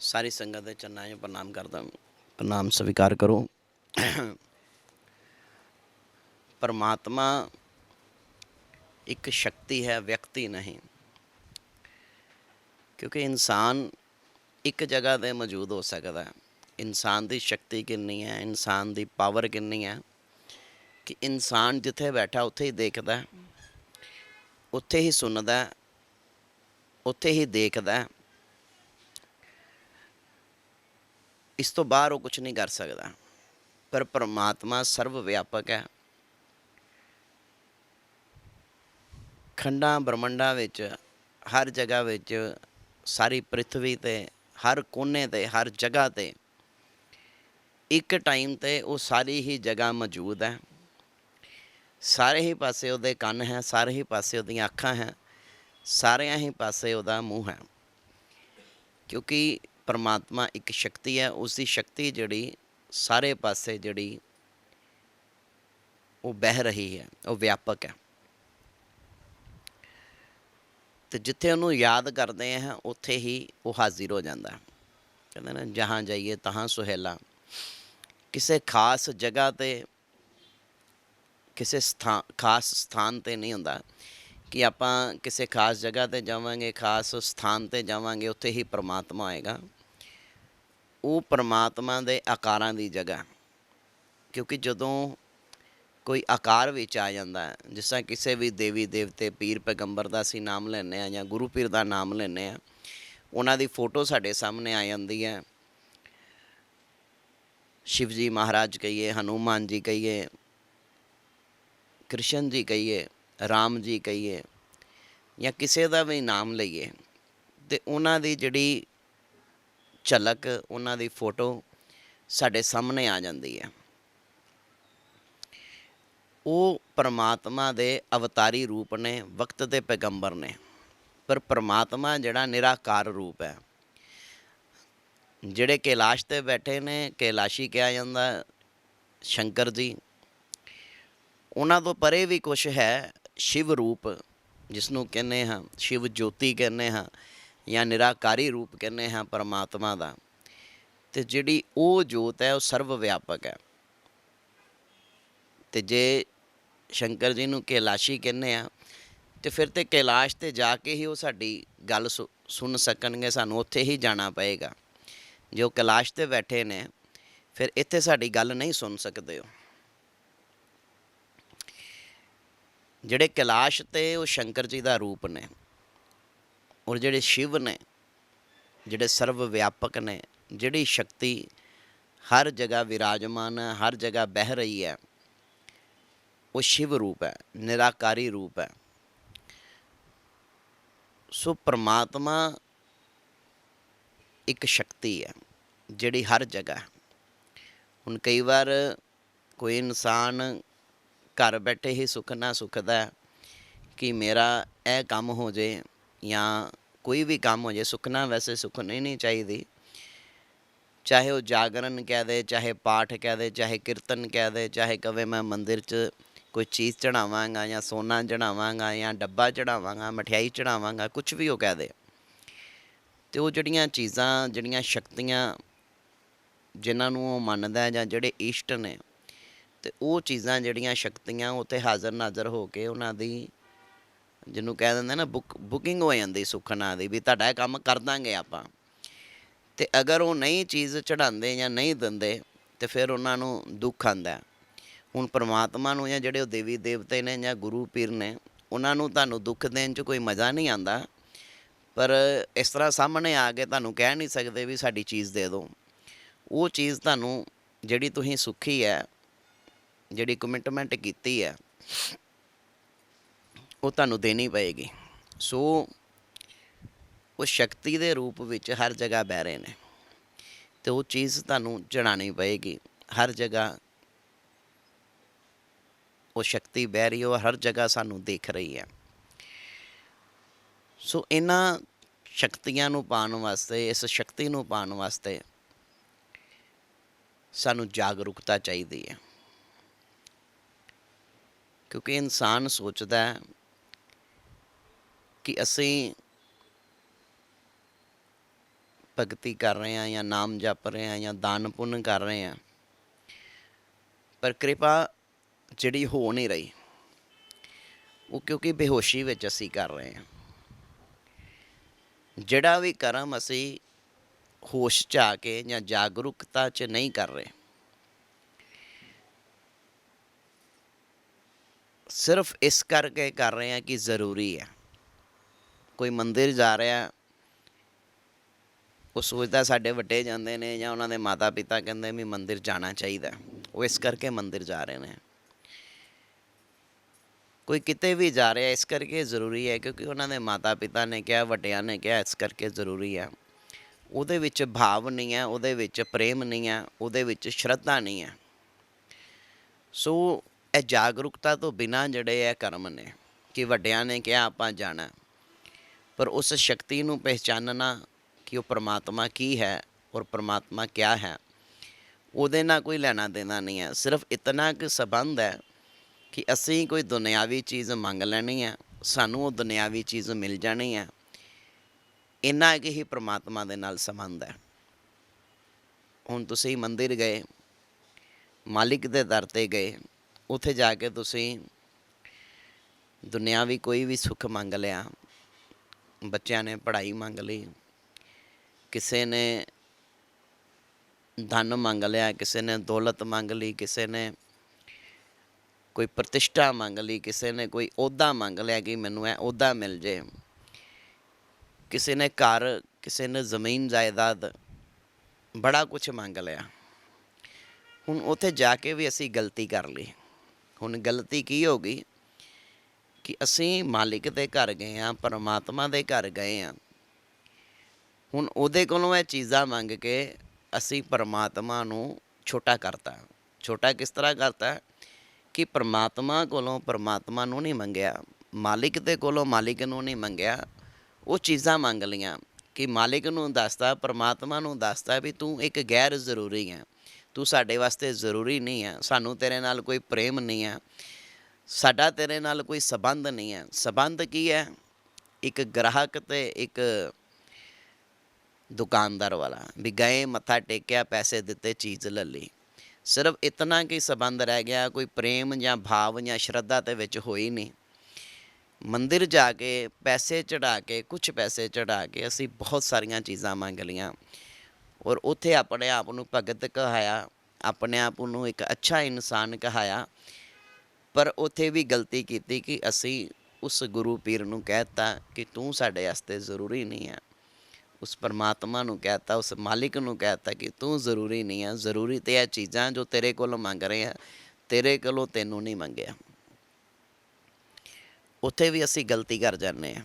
ਸਾਰੀ ਸੰਗਤ ਦੇ ਚਰਨਾਂ 'ਚ ਪ੍ਰਣਾਮ ਕਰਦਾ ਪ੍ਰਣਾਮ ਸਵੀਕਾਰ ਕਰੋ। ਪਰਮਾਤਮਾ ਇੱਕ ਸ਼ਕਤੀ ਹੈ, ਵਿਅਕਤੀ ਨਹੀਂ। ਕਿਉਂਕਿ ਇਨਸਾਨ ਇੱਕ ਜਗ੍ਹਾ ਤੇ ਮੌਜੂਦ ਹੋ ਸਕਦਾ ਹੈ। ਇਨਸਾਨ ਦੀ ਸ਼ਕਤੀ ਕਿੰਨੀ ਹੈ, ਇਨਸਾਨ ਦੀ ਪਾਵਰ ਕਿੰਨੀ ਹੈ ਕਿ ਇਨਸਾਨ ਜਿੱਥੇ ਬੈਠਾ, ਉੱਥੇ ਹੀ ਦੇਖਦਾ ਉੱਥੇ ਹੀ ਸੁਣਦਾ ਉੱਥੇ ਹੀ ਦੇਖਦਾ ਹੈ। ਇਸ ਤੋਂ ਬਾਹਰ ਉਹ ਕੁਝ ਨਹੀਂ ਕਰ ਸਕਦਾ। ਪਰ ਪਰਮਾਤਮਾ ਸਰਵ ਵਿਆਪਕ ਹੈ। ਖੰਡਾਂ ਬ੍ਰਹਮੰਡਾਂ ਵਿੱਚ, ਹਰ ਜਗ੍ਹਾ ਵਿੱਚ, ਸਾਰੀ ਪ੍ਰithvi ਤੇ, ਹਰ ਕੋਨੇ ਤੇ, ਹਰ ਜਗ੍ਹਾ ਤੇ, ਇੱਕ ਟਾਈਮ ਤੇ ਉਹ ਸਾਰੀ ਹੀ ਜਗ੍ਹਾ ਮੌਜੂਦ ਹੈ। ਸਾਰੇ ਹੀ ਪਾਸੇ ਉਹਦੇ ਕੰਨ ਹੈ, ਸਾਰੇ ਹੀ ਪਾਸੇ ਉਹਦੀਆਂ ਅੱਖਾਂ ਹੈ, ਸਾਰਿਆਂ ਹੀ ਪਾਸੇ ਉਹਦਾ ਮੂੰਹ ਹੈ। ਕਿਉਂਕਿ ਪਰਮਾਤਮਾ ਇੱਕ ਸ਼ਕਤੀ ਹੈ ਉਸ ਦੀ ਸ਼ਕਤੀ ਜਿਹੜੀ ਸਾਰੇ ਪਾਸੇ ਜਿਹੜੀ ਉਹ ਬਹਿ ਰਹੀ ਹੈ, ਉਹ ਵਿਆਪਕ ਹੈ। ਤੇ ਜਿੱਥੇ ਉਹਨੂੰ ਯਾਦ ਕਰਦੇ ਆ ਉੱਥੇ ਹੀ ਉਹ ਹਾਜ਼ਰ ਹੋ ਜਾਂਦਾ ਹੈ। ਕਹਿੰਦੇ ਨਾ, ਜਹਾਂ ਜਾਈਏ, ਤਹਾਂ ਸੁਹੇਲਾ। ਕਿਸੇ ਖਾਸ ਜਗ੍ਹਾ ਤੇ, ਕਿਸੇ ਸਥਾਨ ਖਾਸ ਸਥਾਨ ਤੇ ਨਹੀਂ ਹੁੰਦਾ ਕਿ ਆਪਾਂ ਕਿਸੇ ਖਾਸ ਜਗ੍ਹਾ ਤੇ ਜਾਵਾਂਗੇ, ਖਾਸ ਸਥਾਨ ਤੇ ਜਾਵਾਂਗੇ, ਉੱਥੇ ਹੀ ਪ੍ਰਮਾਤਮਾ ਆਏਗਾ। ਉਹ ਪਰਮਾਤਮਾ ਦੇ ਆਕਾਰਾਂ ਦੀ ਜਗ੍ਹਾ। ਕਿਉਂਕਿ ਜਦੋਂ ਕੋਈ ਆਕਾਰ ਵਿੱਚ ਆ ਜਾਂਦਾ ਹੈ, ਜਿਸ ਤਰ੍ਹਾਂ ਕਿਸੇ ਵੀ ਦੇਵੀ, ਦੇਵਤੇ, ਪੀਰ, ਪੈਗੰਬਰ ਦਾ ਅਸੀਂ ਨਾਮ ਲੈਂਦੇ ਆ ਜਾਂ ਗੁਰੂ ਪੀਰ ਦਾ ਨਾਮ ਲੈਂਦੇ ਆ ਉਹਨਾਂ ਦੀ ਫੋਟੋ ਸਾਡੇ ਸਾਹਮਣੇ ਆ ਜਾਂਦੀ ਹੈ। ਸ਼ਿਵ ਜੀ ਮਹਾਰਾਜ ਕਹੀਏ, ਹਨੂਮਾਨ ਜੀ ਕਹੀਏ, ਕ੍ਰਿਸ਼ਨ ਜੀ ਕਹੀਏ, ਰਾਮ ਜੀ ਕਹੀਏ ਜਾਂ ਕਿਸੇ ਦਾ ਵੀ ਨਾਮ ਲਈਏ, ਤੇ ਉਹਨਾਂ ਦੀ ਜਿਹੜੀ ਝਲਕ ਉਹਨਾਂ ਦੀ ਫੋਟੋ ਸਾਡੇ ਸਾਹਮਣੇ ਆ ਜਾਂਦੀ ਹੈ। ਉਹ ਪਰਮਾਤਮਾ ਦੇ ਅਵਤਾਰੀ ਰੂਪ ਨੇ, ਵਕਤ ਦੇ ਪੈਗੰਬਰ ਨੇ। ਪਰ ਪਰਮਾਤਮਾ ਜਿਹੜਾ ਨਿਰਾਕਾਰ ਰੂਪ ਹੈ। ਜਿਹੜੇ ਕੈਲਾਸ਼ ਤੇ ਬੈਠੇ ਨੇ, ਕੈਲਾਸ਼ੀ ਕਿਹਾ ਜਾਂਦਾ, ਸ਼ੰਕਰ ਜੀ, ਉਹਨਾਂ ਤੋਂ ਪਰੇ ਵੀ ਕੁਝ ਹੈ ਸ਼ਿਵ ਰੂਪ ਜਿਸ ਨੂੰ ਕਹਿੰਦੇ ਹਾਂ, ਸ਼ਿਵ ਜੋਤੀ ਕਹਿੰਦੇ ਹਾਂ। ਜਾਂ ਨਿਰਾਕਾਰੀ ਰੂਪ ਕਹਿੰਦੇ ਹਾਂ ਪਰਮਾਤਮਾ ਦਾ, ਤੇ ਜਿਹੜੀ ਉਹ ਜੋਤ ਹੈ ਉਹ ਸਰਵ ਵਿਆਪਕ ਹੈ। ਤੇ ਜੇ ਸ਼ੰਕਰ ਜੀ ਨੂੰ ਕੈਲਾਸ਼ੀ ਕਹਿੰਦੇ ਆ ਤੇ ਫਿਰ ਤੇ ਕੈਲਾਸ਼ ਤੇ ਜਾ ਕੇ ਹੀ ਉਹ ਸਾਡੀ ਗੱਲ ਸੁ- ਸੁਣ ਸਕਣਗੇ, ਸਾਨੂੰ ਉੱਥੇ ਹੀ ਜਾਣਾ ਪਏਗਾ। ਜੇ ਉਹ ਕੈਲਾਸ਼ ਤੇ ਬੈਠੇ ਨੇ, ਫਿਰ ਇੱਥੇ ਸਾਡੀ ਗੱਲ ਨਹੀਂ ਸੁਣ ਸਕਦੇ ਹੋ ਜਿਹੜੇ ਕੈਲਾਸ਼ ਤੇ ਉਹ ਸ਼ੰਕਰ ਜੀ ਦਾ ਰੂਪ ਨੇ ਔਰ ਜਿਹੜੇ ਸ਼ਿਵ ਨੇ, ਜਿਹੜੇ ਸਰਵ ਵਿਆਪਕ ਨੇ, ਜਿਹੜੀ ਸ਼ਕਤੀ ਹਰ ਜਗ੍ਹਾ ਵਿਰਾਜਮਾਨ ਹੈ, ਹਰ ਜਗ੍ਹਾ ਬਹਿ ਰਹੀ ਹੈ, ਉਹ ਸ਼ਿਵ ਰੂਪ ਹੈ, ਨਿਰਾਕਾਰੀ ਰੂਪ ਹੈ। ਸੋ ਪ੍ਰਮਾਤਮਾ ਇੱਕ ਸ਼ਕਤੀ ਹੈ, ਜਿਹੜੀ ਹਰ ਜਗ੍ਹਾ ਹੁਣ ਕਈ ਵਾਰ ਕੋਈ ਇਨਸਾਨ ਘਰ ਬੈਠੇ ਹੀ ਸੁੱਖ ਨਾ ਸੁਖਦਾ ਕਿ ਮੇਰਾ ਇਹ ਕੰਮ ਹੋ ਜੇ ਜਾਂ ਕੋਈ ਵੀ ਕੰਮ ਹੋ ਜੇ ਸੁਖਨਾ ਵੈਸੇ ਸੁਖਣੀ ਨਹੀਂ ਚਾਹੀਦੀ। ਚਾਹੇ ਉਹ ਜਾਗਰਣ ਕਹਿ ਦੇ, ਚਾਹੇ ਪਾਠ ਕਹਿ ਦੇ, ਚਾਹੇ ਕੀਰਤਨ ਕਹਿ ਦੇ, ਚਾਹੇ ਕਵੇ ਮੈਂ ਮੰਦਿਰ 'ਚ ਕੋਈ ਚੀਜ਼ ਚੜਾਵਾਂਗਾ ਜਾਂ ਸੋਨਾ ਚੜਾਵਾਂਗਾ ਜਾਂ ਡੱਬਾ ਚੜਾਵਾਂਗਾ ਮਠਿਆਈ ਚੜਾਵਾਂਗਾ ਕੁਝ ਵੀ ਉਹ ਕਹਿ ਦੇ। ਤੇ ਉਹ ਜਿਹੜੀਆਂ ਚੀਜ਼ਾਂ, ਜਿਹੜੀਆਂ ਸ਼ਕਤੀਆਂ ਜਿਨ੍ਹਾਂ ਨੂੰ ਉਹ ਮੰਨਦਾ ਹੈ ਜਾਂ ਜਿਹੜੇ ਇਸ਼ਟ ਨੇ, ਤੇ ਉਹ ਚੀਜ਼ਾਂ ਜਿਹੜੀਆਂ ਸ਼ਕਤੀਆਂ ਉੱਥੇ ਹਾਜ਼ਰ ਨਾਜ਼ਰ ਹੋ ਕੇ ਉਹਨਾਂ ਦੀ ਜਿਹਨੂੰ ਕਹਿ ਦਿੰਦੇ ਨਾ ਬੁੱਕ ਬੁਕਿੰਗ ਹੋ ਜਾਂਦੀ ਸੁਖਨਾ ਦੀ, ਵੀ ਤੁਹਾਡਾ ਇਹ ਕੰਮ ਕਰ ਦਾਂਗੇ ਆਪਾਂ। ਤੇ ਅਗਰ ਉਹ ਨਹੀਂ ਚੀਜ਼ ਚੜਾਉਂਦੇ ਜਾਂ ਨਹੀਂ ਦਿੰਦੇ, ਤੇ ਫਿਰ ਉਹਨਾਂ ਨੂੰ ਦੁੱਖ ਆਂਦਾ ਹੁਣ ਪ੍ਰਮਾਤਮਾ ਨੂੰ ਜਾਂ ਜਿਹੜੇ ਉਹ ਦੇਵੀ ਦੇਵਤੇ ਨੇ ਜਾਂ ਗੁਰੂ ਪੀਰ ਨੇ, ਉਹਨਾਂ ਨੂੰ ਤੁਹਾਨੂੰ ਦੁੱਖ ਦੇਣ 'ਚ ਕੋਈ ਮਜ਼ਾ ਨਹੀਂ ਆਂਦਾ ਪਰ ਇਸ ਤਰ੍ਹਾਂ ਸਾਹਮਣੇ ਆ ਕੇ ਤੁਹਾਨੂੰ ਕਹਿ ਨਹੀਂ ਸਕਦੇ ਵੀ ਸਾਡੀ ਚੀਜ਼ ਦੇ ਦਿਓ। ਉਹ ਚੀਜ਼ ਤੁਹਾਨੂੰ ਜਿਹੜੀ ਤੁਸੀਂ ਸੁਖੀ ਹੈ, ਜਿਹੜੀ ਕਮਿਟਮੈਂਟ ਕੀਤੀ ਹੈ ਉਹ ਤੁਹਾਨੂੰ ਦੇਣੀ ਪਏਗੀ। ਸੋ, ਉਹ ਸ਼ਕਤੀ ਦੇ ਰੂਪ ਵਿੱਚ ਹਰ ਜਗ੍ਹਾ ਬਹਿ ਰਹੇ ਨੇ। ਤੇ ਉਹ ਚੀਜ਼ ਤੁਹਾਨੂੰ ਚੜਾਣੀ ਪਏਗੀ। ਹਰ ਜਗ੍ਹਾ ਉਹ ਸ਼ਕਤੀ ਬਹਿ ਰਹੀ ਉਹ ਹਰ ਜਗ੍ਹਾ ਸਾਨੂੰ ਦੇਖ ਰਹੀ ਹੈ। ਸੋ, ਇਹਨਾਂ ਸ਼ਕਤੀਆਂ ਨੂੰ ਪਾਉਣ ਵਾਸਤੇ, ਇਸ ਸ਼ਕਤੀ ਨੂੰ ਪਾਉਣ ਵਾਸਤੇ ਸਾਨੂੰ ਜਾਗਰੂਕਤਾ ਚਾਹੀਦੀ ਹੈ। ਕਿਉਂਕਿ ਇਨਸਾਨ ਸੋਚਦਾ ਹੈ ਕਿ ਅਸੀਂ ਭਗਤੀ ਕਰ ਰਹੇ ਹਾਂ ਜਾਂ ਨਾਮ ਜਪ ਰਹੇ ਹਾਂ ਜਾਂ ਦਾਨ ਪੁੰਨ ਕਰ ਰਹੇ ਹਾਂ, ਪਰ ਕਿਰਪਾ ਜਿਹੜੀ ਹੋ ਨਹੀਂ ਰਹੀ, ਉਹ ਕਿਉਂਕਿ ਬੇਹੋਸ਼ੀ ਵਿੱਚ ਅਸੀਂ ਕਰ ਰਹੇ ਹਾਂ। ਜਿਹੜਾ ਵੀ ਕਰਮ ਅਸੀਂ ਹੋਸ਼ ਚ ਆ ਕੇ ਜਾਂ ਜਾਗਰੂਕਤਾ ਚ ਨਹੀਂ ਕਰ ਰਹੇ, ਸਿਰਫ ਇਸ ਕਰਕੇ ਕਰ ਰਹੇ ਹਾਂ ਕਿ ਜ਼ਰੂਰੀ ਹੈ। ਕੋਈ ਮੰਦਿਰ ਜਾ ਰਿਹਾ, ਉਹ ਸੋਚਦਾ ਸਾਡੇ ਵੱਡੇ ਜਾਂਦੇ ਨੇ ਜਾਂ ਉਹਨਾਂ ਦੇ ਮਾਤਾ ਪਿਤਾ ਕਹਿੰਦੇ ਵੀ ਮੰਦਿਰ ਜਾਣਾ ਚਾਹੀਦਾ। ਉਹ ਇਸ ਕਰਕੇ ਮੰਦਿਰ ਜਾ ਰਹੇ ਨੇ। ਕੋਈ ਕਿਤੇ ਵੀ ਜਾ ਰਿਹਾ, ਇਸ ਕਰਕੇ ਜ਼ਰੂਰੀ ਹੈ ਕਿਉਂਕਿ ਉਹਨਾਂ ਦੇ ਮਾਤਾ ਪਿਤਾ ਨੇ ਕਿਹਾ, ਵੱਡਿਆਂ ਨੇ ਕਿਹਾ, ਇਸ ਕਰਕੇ ਜ਼ਰੂਰੀ ਹੈ। ਉਹਦੇ ਵਿੱਚ ਭਾਵ ਨਹੀਂ ਹੈ, ਉਹਦੇ ਵਿੱਚ ਪ੍ਰੇਮ ਨਹੀਂ ਹੈ, ਉਹਦੇ ਵਿੱਚ ਸ਼ਰਧਾ ਨਹੀਂ ਹੈ। ਸੋ ਇਹ ਜਾਗਰੂਕਤਾ ਤੋਂ ਬਿਨਾ ਜਿਹੜੇ ਇਹ ਕਰਮ ਨੇ, ਕਿ ਵੱਡਿਆਂ ਨੇ ਕਿਹਾ ਆਪਾਂ ਜਾਣਾ। ਪਰ ਉਸ ਸ਼ਕਤੀ ਨੂੰ ਪਹਿਚਾਨਣਾ ਕਿ ਉਹ ਪਰਮਾਤਮਾ ਕੀ ਹੈ ਔਰ ਪਰਮਾਤਮਾ ਕਿਆ ਹੈ, ਉਹਦੇ ਨਾਲ ਕੋਈ ਲੈਣਾ ਦੇਣਾ ਨਹੀਂ ਹੈ। ਸਿਰਫ ਇਤਨਾ ਕਿ ਸਬੰਧ ਹੈ ਕਿ ਅਸੀਂ ਕੋਈ ਦੁਨਿਆਵੀ ਚੀਜ਼ ਮੰਗ ਲੈਣੀ ਹੈ, ਸਾਨੂੰ ਉਹ ਦੁਨਿਆਵੀ ਚੀਜ਼ ਮਿਲ ਜਾਣੀ ਹੈ। ਇੰਨਾ ਕਿ ਹੀ ਪ੍ਰਮਾਤਮਾ ਦੇ ਨਾਲ ਸੰਬੰਧ ਹੈ। ਹੁਣ ਤੁਸੀਂ ਮੰਦਿਰ ਗਏ, ਮਾਲਿਕ ਦੇ ਦਰ ਤੇ ਗਏ, ਉੱਥੇ ਜਾ ਕੇ ਤੁਸੀਂ ਦੁਨਿਆਵੀ ਕੋਈ ਵੀ ਸੁੱਖ ਮੰਗ ਲਿਆ ਬੱਚਿਆਂ ਨੇ ਪੜ੍ਹਾਈ ਮੰਗ ਲਈ। ਕਿਸੇ ਨੇ ਧਨ ਮੰਗ ਲਿਆ, ਕਿਸੇ ਨੇ ਦੌਲਤ ਮੰਗ ਲਈ, ਕਿਸੇ ਨੇ ਕੋਈ ਪ੍ਰਤਿਸ਼ਠਾ ਮੰਗ ਲਈ, ਕਿਸੇ ਨੇ ਕੋਈ ਅਹੁਦਾ ਮੰਗ ਲਿਆ ਕਿ ਮੈਨੂੰ ਇਹ ਅਹੁਦਾ ਮਿਲ ਜੇ। ਕਿਸੇ ਨੇ ਘਰ, ਕਿਸੇ ਨੇ ਜ਼ਮੀਨ ਜਾਇਦਾਦ ਬੜਾ ਕੁਝ ਮੰਗ ਲਿਆ। ਹੁਣ ਉੱਥੇ ਜਾ ਕੇ ਵੀ ਅਸੀਂ ਗਲਤੀ ਕਰ ਲਈ। ਹੁਣ ਗਲਤੀ ਕੀ ਹੋ ਗਈ? ਕਿ ਅਸੀਂ ਮਾਲਿਕ ਦੇ ਘਰ ਗਏ ਆ ਪਰਮਾਤਮਾ ਦੇ ਘਰ ਗਏ ਆ ਹੁਣ ਉਹਦੇ ਕੋਲੋਂ ਇਹ ਚੀਜ਼ਾਂ ਮੰਗ ਕੇ ਅਸੀਂ ਪਰਮਾਤਮਾ ਨੂੰ ਛੋਟਾ ਕਰਤਾ ਛੋਟਾ ਕਿਸ ਤਰ੍ਹਾਂ ਕਰਤਾ ਕਿ ਪਰਮਾਤਮਾ ਕੋਲੋਂ ਪਰਮਾਤਮਾ ਨੂੰ ਨਹੀਂ ਮੰਗਿਆ, ਮਾਲਿਕ ਦੇ ਕੋਲੋਂ ਮਾਲਿਕ ਨੂੰ ਨਹੀਂ ਮੰਗਿਆ, ਉਹ ਚੀਜ਼ਾਂ ਮੰਗ ਲੀਆਂ ਕਿ ਮਾਲਿਕ ਨੂੰ ਦੱਸਦਾ ਪਰਮਾਤਮਾ ਨੂੰ ਦੱਸਦਾ ਵੀ ਤੂੰ ਇੱਕ ਗੈਰ ਜ਼ਰੂਰੀ ਹੈ। ਤੂੰ ਸਾਡੇ ਵਾਸਤੇ ਜ਼ਰੂਰੀ ਨਹੀਂ ਹੈ, ਸਾਨੂੰ ਤੇਰੇ ਨਾਲ ਕੋਈ ਪ੍ਰੇਮ ਨਹੀਂ ਹੈ। ਸਾਡਾ ਤੇਰੇ ਨਾਲ ਕੋਈ ਸਬੰਧ ਨਹੀਂ ਹੈ। ਸਬੰਧ ਕੀ ਹੈ? ਇੱਕ ਗ੍ਰਾਹਕ ਤੇ ਇੱਕ ਦੁਕਾਨਦਾਰ ਵਾਲਾ। ਵੀ ਗਏ, ਮੱਥਾ ਟੇਕਿਆ, ਪੈਸੇ ਦਿੱਤੇ, ਚੀਜ਼ ਲੈ ਲਈ। ਸਿਰਫ ਇਤਨਾ ਕੀ ਸਬੰਧ ਰਹਿ ਗਿਆ, ਕੋਈ ਪ੍ਰੇਮ ਜਾਂ ਭਾਵ ਜਾਂ ਸ਼ਰਧਾ ਤੇ ਵਿੱਚ ਹੋਈ ਨਹੀਂ। ਮੰਦਿਰ ਜਾ ਕੇ ਪੈਸੇ ਚੜਾ ਕੇ ਕੁਝ ਪੈਸੇ ਚੜਾ ਕੇ ਅਸੀਂ ਬਹੁਤ ਸਾਰੀਆਂ ਚੀਜ਼ਾਂ ਮੰਗ ਲੀਆਂ ਔਰ ਉੱਥੇ ਆਪਣੇ ਆਪ ਨੂੰ ਭਗਤ ਕਹਾਇਆ, ਆਪਣੇ ਆਪ ਨੂੰ ਇੱਕ ਅੱਛਾ ਇਨਸਾਨ ਕਹਾਇਆ। ਪਰ ਉੱਥੇ ਵੀ ਗਲਤੀ ਕੀਤੀ ਕਿ ਅਸੀਂ ਉਸ ਗੁਰੂ ਪੀਰ ਨੂੰ ਕਹਿਤਾ ਕਿ ਤੂੰ ਸਾਡੇ ਵਾਸਤੇ ਜ਼ਰੂਰੀ ਨਹੀਂ ਹੈ। ਉਸ ਪਰਮਾਤਮਾ ਨੂੰ ਕਹਿਤਾ ਉਸ ਮਾਲਿਕ ਨੂੰ ਕਹਿਤਾ ਕਿ ਤੂੰ ਜ਼ਰੂਰੀ ਨਹੀਂ ਹੈ। ਜ਼ਰੂਰੀ ਤੇ ਇਹ ਚੀਜ਼ਾਂ ਜੋ ਤੇਰੇ ਕੋਲੋਂ ਮੰਗ ਰਹੇ ਆ, ਤੇਰੇ ਕੋਲੋਂ ਤੈਨੂੰ ਨਹੀਂ ਮੰਗਿਆ। ਉੱਥੇ ਵੀ ਅਸੀਂ ਗਲਤੀ ਕਰ ਜਾਂਦੇ ਆ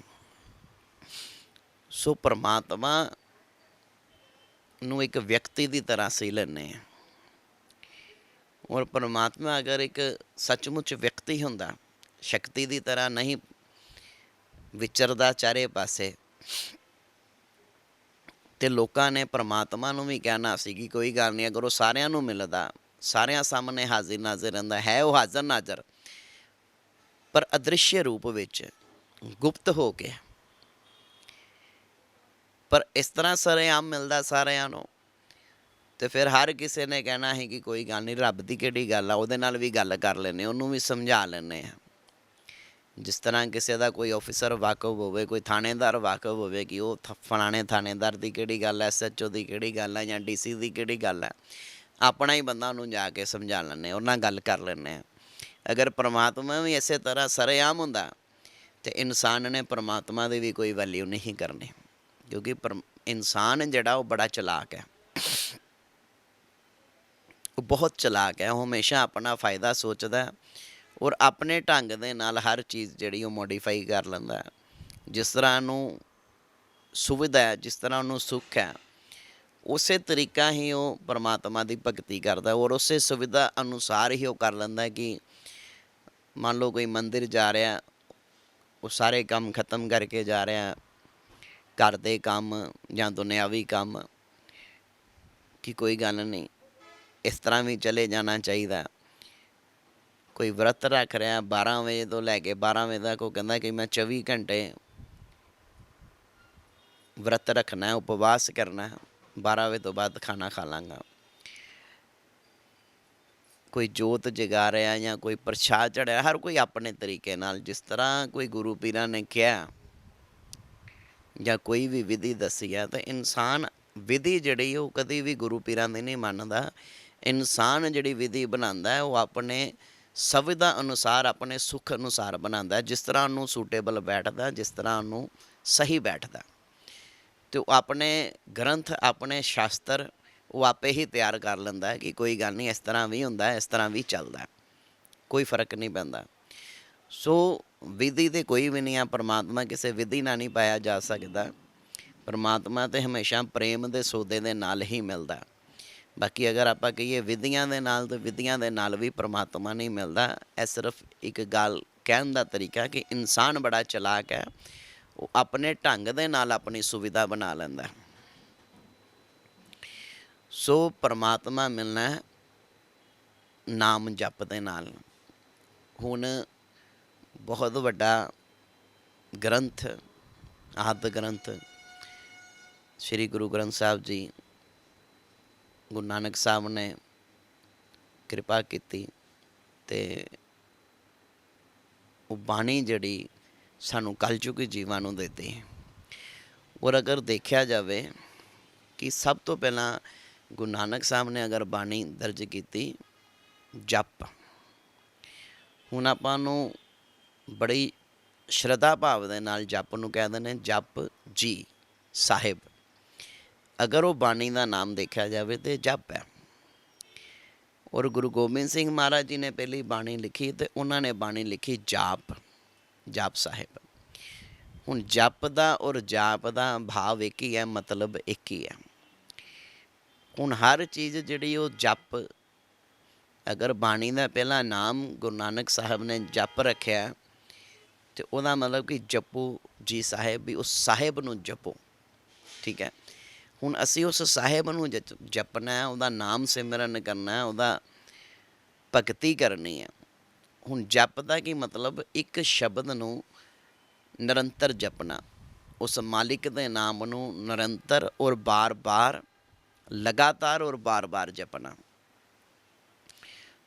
ਸੋ ਪਰਮਾਤਮਾ ਨੂੰ ਇੱਕ ਵਿਅਕਤੀ ਦੀ ਤਰ੍ਹਾਂ ਸੀ ਲੈਂਦੇ ਆ ਔਰ ਪਰਮਾਤਮਾ ਅਗਰ ਇੱਕ ਸੱਚਮੁੱਚ ਵਿਅਕਤੀ ਹੁੰਦਾ, ਸ਼ਕਤੀ ਦੀ ਤਰ੍ਹਾਂ ਨਹੀਂ ਵਿਚਰਦਾ ਚਾਰੇ ਪਾਸੇ, ਤੇ ਲੋਕਾਂ ਨੇ ਪਰਮਾਤਮਾ ਨੂੰ ਵੀ ਕਹਿਣਾ ਸੀ ਕਿ ਕੋਈ ਗੱਲ ਨਹੀਂ, ਅਗਰ ਉਹ ਸਾਰਿਆਂ ਨੂੰ ਮਿਲਦਾ, ਸਾਰਿਆਂ ਸਾਹਮਣੇ ਹਾਜ਼ਰ ਨਾਜ਼ਰ ਰਹਿੰਦਾ, ਹੈ ਉਹ ਹਾਜ਼ਰ ਨਾਜ਼ਰ, ਪਰ ਅਦ੍ਰਿਸ਼ ਰੂਪ ਵਿੱਚ ਗੁਪਤ ਹੋ ਕੇ, ਪਰ ਇਸ ਤਰ੍ਹਾਂ ਸਰੇਆਮ ਮਿਲਦਾ ਸਾਰਿਆਂ ਨੂੰ ਤੇ ਫਿਰ ਹਰ ਕਿਸੇ ਨੇ ਕਹਿਣਾ ਹੈ ਕਿ ਕੋਈ ਗੱਲ ਨਹੀਂ, ਰੱਬ ਦੀ ਕਿਹੜੀ ਗੱਲ ਆ, ਉਹਦੇ ਨਾਲ ਵੀ ਗੱਲ ਕਰ ਲੈਨੇ ਉਹਨੂੰ ਵੀ ਸਮਝਾ ਲੈਨੇ ਆ ਜਿਸ ਤਰ੍ਹਾਂ ਕਿਸੇ ਦਾ ਕੋਈ ਆਫੀਸਰ ਵਾਕਫ ਹੋਵੇ, ਕੋਈ ਥਾਣੇਦਾਰ ਵਾਕਫ ਹੋਵੇ ਕਿ ਉਹ ਥ- ਫਲਾਣੇ ਥਾਣੇਦਾਰ ਦੀ ਕਿਹੜੀ ਗੱਲ ਹੈ ਐਸਐਚਓ ਦੀ ਕਿਹੜੀ ਗੱਲ ਹੈ ਜਾਂ ਡੀਸੀ ਦੀ ਕਿਹੜੀ ਗੱਲ ਹੈ ਆਪਣਾ ਹੀ ਬੰਦਾ ਉਹਨੂੰ ਜਾ ਕੇ ਸਮਝਾ ਲੈਂਦੇ ਉਹਨਾਂ ਨਾਲ ਗੱਲ ਕਰ ਲੈਂਦੇ ਆ ਅਗਰ ਪ੍ਰਮਾਤਮਾ ਵੀ ਇਸੇ ਤਰ੍ਹਾਂ ਸਰੇਆਮ ਹੁੰਦਾ ਤੇ ਇਨਸਾਨ ਨੇ ਪ੍ਰਮਾਤਮਾ ਦੀ ਵੀ ਕੋਈ ਵੈਲਿਊ ਨਹੀਂ ਕਰਨੀ, ਕਿਉਂਕਿ ਪਰਮ- ਇਨਸਾਨ ਜਿਹੜਾ ਉਹ ਬੜਾ ਚਲਾਕ ਹੈ। ਉਹ ਬਹੁਤ ਚਲਾਕ ਹੈ ਉਹ ਹਮੇਸ਼ਾ ਆਪਣਾ ਫਾਇਦਾ ਸੋਚਦਾ ਔਰ ਆਪਣੇ ਢੰਗ ਦੇ ਨਾਲ ਹਰ ਚੀਜ਼ ਜਿਹੜੀ ਉਹ ਮੋਡੀਫਾਈ ਕਰ ਲੈਂਦਾ ਹੈ। ਜਿਸ ਤਰ੍ਹਾਂ ਨੂੰ ਸੁਵਿਧਾ ਹੈ, ਜਿਸ ਤਰ੍ਹਾਂ ਉਹਨੂੰ ਸੁੱਖ ਹੈ, ਉਸੇ ਤਰੀਕਾ ਹੀ ਉਹ ਪਰਮਾਤਮਾ ਦੀ ਭਗਤੀ ਕਰਦਾ ਔਰ ਉਸੇ ਸੁਵਿਧਾ ਅਨੁਸਾਰ ਹੀ ਉਹ ਕਰ ਲੈਂਦਾ ਕਿ ਮੰਨ ਲਓ ਕੋਈ ਮੰਦਿਰ ਜਾ ਰਿਹਾ ਉਹ ਸਾਰੇ ਕੰਮ ਖਤਮ ਕਰਕੇ ਜਾ ਰਿਹਾ ਘਰ ਦੇ ਕੰਮ ਜਾਂ ਦੁਨਿਆਵੀ ਕੰਮ, ਕਿ ਕੋਈ ਗੱਲ ਨਹੀਂ ਇਸ ਤਰ੍ਹਾਂ ਵੀ ਚਲੇ ਜਾਣਾ ਚਾਹੀਦਾ। ਕੋਈ ਵਰਤ ਰੱਖ ਰਿਹਾ 12 ਵਜੇ ਤੋਂ ਲੈ ਕੇ 12 ਵਜੇ ਤੱਕ, ਉਹ ਕਹਿੰਦਾ ਕਿ ਮੈਂ 24 ਘੰਟੇ ਵਰਤ ਰੱਖਣਾ ਹੈ, ਉਪਵਾਸ ਕਰਨਾ ਹੈ 12 ਵਜੇ ਤੋਂ ਬਾਅਦ ਖਾਣਾ ਖਾ ਲਾਂਗਾ। ਕੋਈ ਜੋਤ ਜਗਾ ਰਿਹਾ ਜਾਂ ਕੋਈ ਪ੍ਰਸ਼ਾਦ ਚੜਿਆ ਹਰ ਕੋਈ ਆਪਣੇ ਤਰੀਕੇ ਨਾਲ, ਜਿਸ ਤਰ੍ਹਾਂ ਕੋਈ ਗੁਰੂ ਪੀਰਾਂ ਨੇ ਕਿਹਾ ਜਾਂ ਕੋਈ ਵੀ ਵਿਧੀ ਦੱਸੀ ਹੈ ਤਾਂ ਇਨਸਾਨ ਵਿਧੀ ਜਿਹੜੀ ਉਹ ਕਦੀ ਵੀ ਗੁਰੂ ਪੀਰਾਂ ਦੀ ਨਹੀਂ ਮੰਨਦਾ। ਇਨਸਾਨ ਜਿਹੜੀ ਵਿਧੀ ਬਣਾਉਂਦਾ ਹੈ, ਉਹ ਆਪਣੇ ਸੁਵਿਧਾ ਅਨੁਸਾਰ, ਆਪਣੇ ਸੁੱਖ ਅਨੁਸਾਰ ਬਣਾਉਂਦਾ ਜਿਸ ਤਰ੍ਹਾਂ ਉਹਨੂੰ ਸੂਟੇਬਲ ਬੈਠਦਾ, ਜਿਸ ਤਰ੍ਹਾਂ ਉਹਨੂੰ ਸਹੀ ਬੈਠਦਾ ਤੇ ਉਹ ਆਪਣੇ ਗ੍ਰੰਥ, ਆਪਣੇ ਸ਼ਾਸਤਰ, ਉਹ ਆਪੇ ਹੀ ਤਿਆਰ ਕਰ ਲੈਂਦਾ ਹੈ ਕਿ ਕੋਈ ਗੱਲ ਨਹੀਂ, ਇਸ ਤਰ੍ਹਾਂ ਵੀ ਹੁੰਦਾ ਹੈ, ਇਸ ਤਰ੍ਹਾਂ ਵੀ ਚੱਲਦਾ ਕੋਈ ਫ਼ਰਕ ਨਹੀਂ ਪੈਂਦਾ। ਸੋ ਵਿਧੀ ਤੇ ਕੋਈ ਵੀ ਨਹੀਂ ਆ ਪਰਮਾਤਮਾ ਕਿਸੇ ਵਿਧੀ ਨਾਲ ਨਹੀਂ ਪਾਇਆ ਜਾ ਸਕਦਾ। ਪਰਮਾਤਮਾ ਤੇ ਹਮੇਸ਼ਾ ਪ੍ਰੇਮ ਦੇ ਸੌਦੇ ਦੇ ਨਾਲ ਹੀ ਮਿਲਦਾ ਬਾਕੀ ਅਗਰ ਆਪਾਂ ਕਹੀਏ ਵਿਧੀਆਂ ਦੇ ਨਾਲ ਤੇ ਵਿਧੀਆਂ ਦੇ ਨਾਲ ਵੀ ਪਰਮਾਤਮਾ ਨਹੀਂ ਮਿਲਦਾ, ਇਹ ਸਿਰਫ ਇੱਕ ਗੱਲ ਕਹਿਣ ਦਾ ਤਰੀਕਾ ਕਿ ਇਨਸਾਨ ਬੜਾ ਚਲਾਕ ਹੈ, ਉਹ ਆਪਣੇ ਢੰਗ ਦੇ ਨਾਲ ਆਪਣੀ ਸੁਵਿਧਾ ਬਣਾ ਲੈਂਦਾ ਸੋ ਪਰਮਾਤਮਾ ਮਿਲਣਾ ਹੈ, ਨਾਮ ਜਪ ਦੇ ਨਾਲ। ਹੁਣ ਬਹੁਤ ਵੱਡਾ ਗ੍ਰੰਥ, ਆਦਿ ਗ੍ਰੰਥ, ਸ੍ਰੀ ਗੁਰੂ ਗ੍ਰੰਥ ਸਾਹਿਬ ਜੀ ਗੁਰੂ ਨਾਨਕ ਸਾਹਿਬ ਨੇ ਕਿਰਪਾ ਕੀਤੀ ਤੇ ਉਹ ਬਾਣੀ ਜਿਹੜੀ ਸਾਨੂੰ ਕਲਯੁਗੀ ਜੀਵਾਂ ਨੂੰ ਦਿੱਤੀ ਔਰ ਅਗਰ ਦੇਖਿਆ ਜਾਵੇ ਕਿ ਸਭ ਤੋਂ ਪਹਿਲਾਂ ਗੁਰੂ ਨਾਨਕ ਸਾਹਿਬ ਨੇ ਅਗਰ ਬਾਣੀ ਦਰਜ ਕੀਤੀ, ਜਪ। ਹੁਣ ਆਪਾਂ ਨੂੰ ਬੜੀ ਸ਼ਰਧਾ ਭਾਵ ਦੇ ਨਾਲ ਜਪ ਨੂੰ ਕਹਿ ਦਿੰਦੇ ਨੇ ਜਪ ਜੀ ਸਾਹਿਬ। ਅਗਰ ਉਹ ਬਾਣੀ ਦਾ ਨਾਮ ਦੇਖਿਆ ਜਾਵੇ ਤੇ ਜਪ ਹੈ। ਔਰ ਗੁਰੂ ਗੋਬਿੰਦ ਸਿੰਘ ਮਹਾਰਾਜ ਜੀ ਨੇ ਪਹਿਲੀ ਬਾਣੀ ਲਿਖੀ ਤੇ ਉਹਨਾਂ ਨੇ ਬਾਣੀ ਲਿਖੀ ਜਾਪ ਜਾਪ ਸਾਹਿਬ। ਹੁਣ ਜਪ ਦਾ ਔਰ ਜਾਪ ਦਾ ਭਾਵ ਇੱਕ ਹੀ ਹੈ, ਮਤਲਬ ਇੱਕ ਹੀ ਹੈ। ਹੁਣ ਹਰ ਚੀਜ਼ ਜਿਹੜੀ ਉਹ ਜਪ, ਅਗਰ ਬਾਣੀ ਦਾ ਪਹਿਲਾ ਨਾਮ ਗੁਰੂ ਨਾਨਕ ਸਾਹਿਬ ਨੇ ਜਪ ਰੱਖਿਆ, ਤੇ ਉਹਦਾ ਮਤਲਬ ਕਿ ਜਪੋ ਜੀ ਸਾਹਿਬ ਵੀ, ਉਸ ਸਾਹਿਬ ਨੂੰ ਜਪੋ। ਠੀਕ ਹੈ? ਹੁਣ ਅਸੀਂ ਉਸ ਸਾਹਿਬ ਨੂੰ ਜਚ- ਜਪਣਾ ਹੈ, ਉਹਦਾ ਨਾਮ ਸਿਮਰਨ ਕਰਨਾ ਹੈ, ਉਹਦਾ ਭਗਤੀ ਕਰਨੀ ਹੈ। ਹੁਣ ਜਪ ਦਾ ਕੀ ਮਤਲਬ? ਇੱਕ ਸ਼ਬਦ ਨੂੰ ਨਿਰੰਤਰ ਜਪਣਾ। ਉਸ ਮਾਲਿਕ ਦੇ ਨਾਮ ਨੂੰ ਨਿਰੰਤਰ ਔਰ ਬਾਰ-ਬਾਰ, ਲਗਾਤਾਰ ਔਰ ਬਾਰ-ਬਾਰ ਜਪਣਾ।